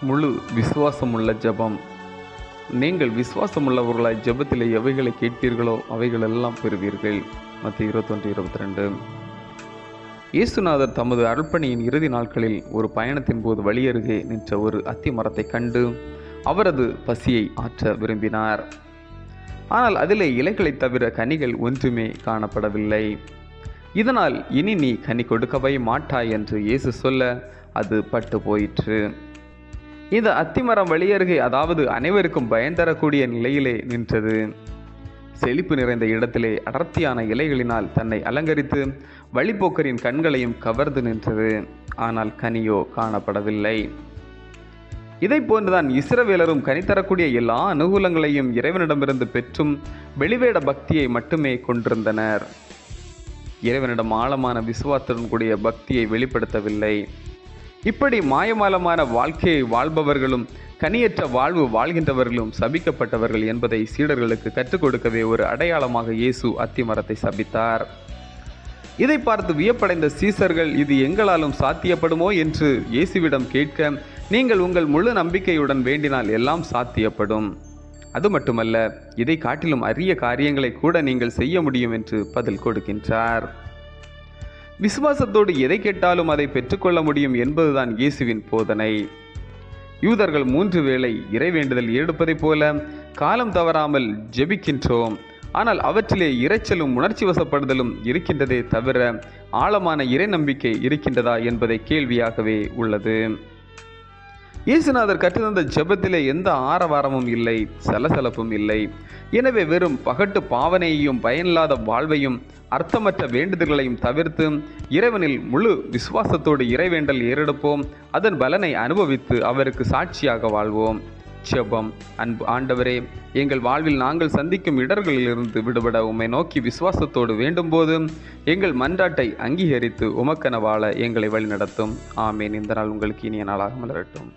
முழு விசுவாசமுள்ள ஜெபம். நீங்கள் விசுவாசமுள்ளவர்களாய் ஜெபத்திலே எவைகளை கேட்பீர்களோ அவைகளெல்லாம் பெறுவீர்கள். மற்ற இருபத்தொன்று இருபத்தி ரெண்டு இயேசுநாதர் தமது அர்ப்பணியின் இறுதி நாட்களில் ஒரு பயணத்தின் போது வழியருகே நின்ற ஒரு அத்தி மரத்தை கண்டு அவரது பசியை ஆற்ற விரும்பினார். ஆனால் அதிலே இலைகளைத் தவிர கனிகள் ஒன்றுமே காணப்படவில்லை. இதனால் இனி நீ கனி கொடுக்கவே மாட்டாய் என்று இயேசு சொல்ல அது பட்டு போயிற்று. இந்த அத்திமரம் வழியருகே அதாவது அனைவருக்கும் பயன் தரக்கூடிய நிலையிலே நின்றது. செழிப்பு நிறைந்த இடத்திலே அடர்த்தியான இலைகளினால் தன்னை அலங்கரித்து வழிப்போக்கரின் கண்களையும் கவர்ந்து நின்றது. ஆனால் கனியோ காணப்படவில்லை. இதை போன்றுதான் இஸ்ரவேலரும் கனி தரக்கூடிய எல்லா அனுகூலங்களையும் இறைவனிடமிருந்து பெற்றும் வெளிவேட பக்தியை மட்டுமே கொண்டிருந்தனர். இறைவனிடம் ஆழமான விசுவாசத்துடன் கூடிய பக்தியை வெளிப்படுத்தவில்லை. இப்படி மாயமாலமான வாழ்க்கையை வாழ்பவர்களும் கனியற்ற வாழ்வு வாழ்கின்றவர்களும் சபிக்கப்பட்டவர்கள் என்பதை சீடர்களுக்கு கற்றுக் கொடுக்கவே ஒரு அடையாளமாக இயேசு அத்திமரத்தை சபித்தார். இதை பார்த்து வியப்படைந்த சீசர்கள் இது எங்களாலும் சாத்தியப்படுமோ? என்று இயேசுவிடம் கேட்க நீங்கள் உங்கள் முழு நம்பிக்கையுடன் வேண்டினால் எல்லாம் சாத்தியப்படும். அது மட்டுமல்ல இதை காட்டிலும் அரிய காரியங்களை கூட நீங்கள் செய்ய முடியும் என்று பதில் கொடுக்கின்றார். விசுவாசத்தோடு எதை கேட்டாலும் அதை பெற்றுக்கொள்ள முடியும் என்பதுதான் இயேசுவின் போதனை. யூதர்கள் மூன்று வேளை இறைவேண்டுதல் எடுப்பதைப் போல காலம் தவறாமல் ஜெபிக்கின்றோம். ஆனால் அவற்றிலே இரைச்சலும் உணர்ச்சி வசப்படுதலும் இருக்கின்றதே தவிர ஆழமான இறை நம்பிக்கை இருக்கின்றதா என்பதை கேள்வியாகவே உள்ளது. இயேசுநாதர் கற்றுத்தந்த ஜெபத்திலே எந்த ஆரவாரமும் இல்லை சலசலப்பும் இல்லை. எனவே வெறும் பகட்டு பாவனையையும் பயனில்லாத வாழ்வையும் அர்த்தமற்ற வேண்டுதல்களையும் தவிர்த்து இறைவனில் முழு விசுவாசத்தோடு இறைவேண்டல் ஏறெடுப்போம். அதன் பலனை அனுபவித்து அவருக்கு சாட்சியாக வாழ்வோம். ஜெபம். அன்பு ஆண்டவரே எங்கள் வாழ்வில் நாங்கள் சந்திக்கும் இடர்களிலிருந்து விடுபட உம்மை நோக்கி விசுவாசத்தோடு வேண்டும்போது எங்கள் மன்றாட்டை அங்கீகரித்து உமக்கென வாழ எங்களை வழிநடத்தும். ஆமேன். இந்த நாள் உங்களுக்கு இனிய நாளாக மலரட்டும்.